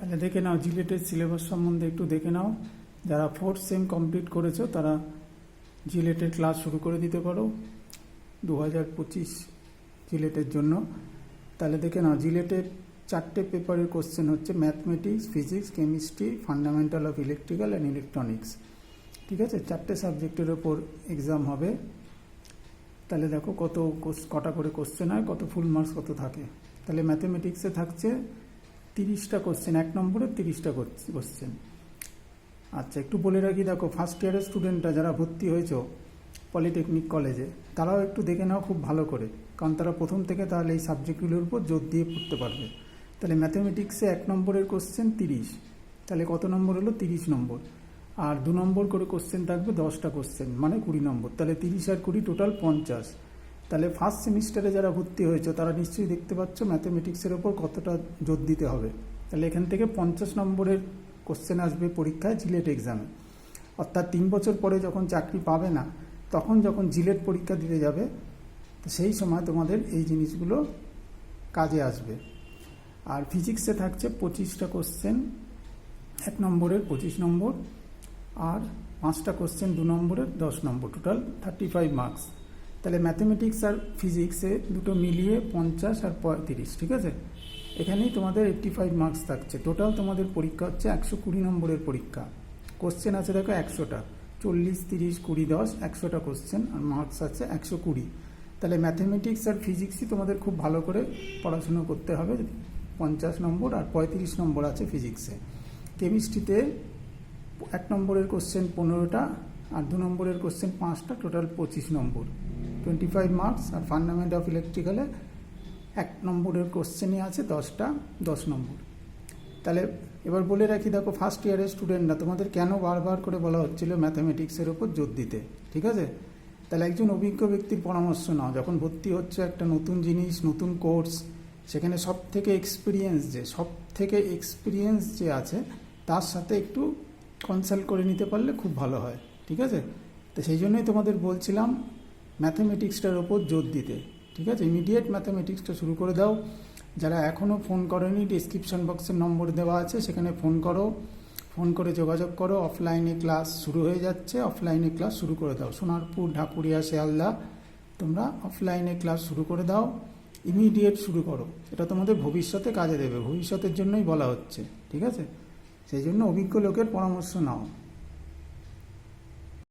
তাহলে দেখে নাও, জিলেটের সিলেবাস সম্বন্ধে একটু দেখে নাও। যারা ফোর্থ সেম কমপ্লিট করেছ, তারা জিলেটের ক্লাস শুরু করে দিতে পারো। দু হাজার পঁচিশ জিলেটের জন্য। তাহলে দেখে নাও, জিলেটের চারটে পেপারের কোশ্চেন হচ্ছে mathematics physics chemistry fundamental of electrical and electronics ঠিক আছে? চারটে সাবজেক্টের ওপর এক্সাম হবে। তাহলে দেখো কত কটা করে কোশ্চেন হয়, কত ফুল মার্কস কত থাকে। তাহলে ম্যাথমেটিক্সে থাকছে তিরিশটা কোশ্চেন এক নম্বরে তিরিশটা কোশ্চেন আচ্ছা একটু বলে রাখি, দেখো ফার্স্ট ইয়ারের স্টুডেন্টরা যারা ভর্তি হয়েছো পলিটেকনিক কলেজে তারাও একটু দেখে নাও খুব ভালো করে, কারণ তারা প্রথম থেকে তাহলে এই সাবজেক্টগুলোর উপর জোর দিয়ে পড়তে পারবে। তাহলে ম্যাথামেটিক্সে এক নম্বরের কোশ্চেন তিরিশ, তাহলে কত নম্বর হলো? তিরিশ নম্বর। আর দু নম্বর করে কোশ্চেন থাকবে দশটা কোশ্চেন মানে কুড়ি নম্বর। তাহলে তিরিশ আর কুড়ি টোটাল পঞ্চাশ। তাহলে ফার্স্ট সেমিস্টারে যারা ভর্তি হয়েছে, তারা নিশ্চয়ই দেখতে পাচ্ছ ম্যাথামেটিক্সের ওপর কতটা জোর দিতে হবে। তাহলে এখান থেকে পঞ্চাশ নম্বরের কোশ্চেন আসবে পরীক্ষায় জিলেট এক্সামে অর্থাৎ তিন বছর পরে যখন চাকরি পাবে না, তখন যখন জিলেট পরীক্ষা দিতে যাবে, তো সেই সময় তোমাদের এই জিনিসগুলো কাজে আসবে। আর ফিজিক্সে থাকছে পঁচিশটা কোশ্চেন এক নম্বরের পঁচিশ নম্বর, আর পাঁচটা কোশ্চেন দু নম্বরের দশ নম্বর টোটাল থার্টি ফাইভ মার্কস তাহলে ম্যাথমেটিক্স আর ফিজিক্সে দুটো মিলিয়ে পঞ্চাশ আর পঁয়ত্রিশ, ঠিক আছে? এখানেই তোমাদের এইট্টি ফাইভ মার্কস থাকছে। টোটাল তোমাদের পরীক্ষা হচ্ছে একশো কুড়ি নম্বরের পরীক্ষা। কোশ্চেন আছে দেখো একশোটা। চল্লিশ, তিরিশ, কুড়ি, দশ, একশোটা কোশ্চেন আর মার্কস আছে একশো কুড়ি। তাহলে ম্যাথমেটিক্স আর ফিজিক্সই তোমাদের খুব ভালো করে পড়াশুনো করতে হবে। পঞ্চাশ নম্বর আর পঁয়ত্রিশ নম্বর আছে ফিজিক্সে কেমিস্ট্রিতে এক নম্বরের কোশ্চেন পনেরোটা আর দু নম্বরের কোশ্চেন পাঁচটা টোটাল পঁচিশ নম্বর। টোয়েন্টি ফাইভ মার্কস আর ফান্ডামেন্ট অফ ইলেকট্রিক্যালে এক নম্বরের কোশ্চেনই আছে, দশটা, দশ নম্বর। তাহলে এবার বলে রাখি, দেখো ফার্স্ট ইয়ারের স্টুডেন্টরা তোমাদের কেন বারবার করে বলা হচ্ছিল ম্যাথামেটিক্সের ওপর জোর দিতে? ঠিক আছে? তাহলে একজন অভিজ্ঞ ব্যক্তির পরামর্শ নাও, যখন ভর্তি হচ্ছে একটা নতুন জিনিস, নতুন কোর্স সেখানে সব থেকে এক্সপিরিয়েন্স যে সব থেকে এক্সপিরিয়েন্স যে আছে, তার সাথে একটু কনসাল্ট করে নিতে পারলে খুব ভালো হয়। ঠিক আছে? তো সেই জন্যই তোমাদের বলছিলাম ম্যাথামেটিক্সটার ওপর জোর দিতে। ঠিক আছে? ইমিডিয়েট ম্যাথামেটিক্সটা শুরু করে দাও। যারা এখনও ফোন করেনি ডিসক্রিপশন বক্সের নম্বর দেওয়া আছে, সেখানে ফোন করো। ফোন করে যোগাযোগ করো। অফলাইনে ক্লাস শুরু হয়ে যাচ্ছে। অফলাইনে ক্লাস শুরু করে দাও। সোনারপুর, ঢাকুরিয়া, শিয়ালদা, তোমরা অফলাইনে ক্লাস শুরু করে দাও। ইমিডিয়েট শুরু করো। এটা তোমাদের ভবিষ্যতে কাজে দেবে। ভবিষ্যতের জন্যই বলা হচ্ছে। ঠিক আছে? সেই জন্য অভিজ্ঞ লোকের পরামর্শ নাও।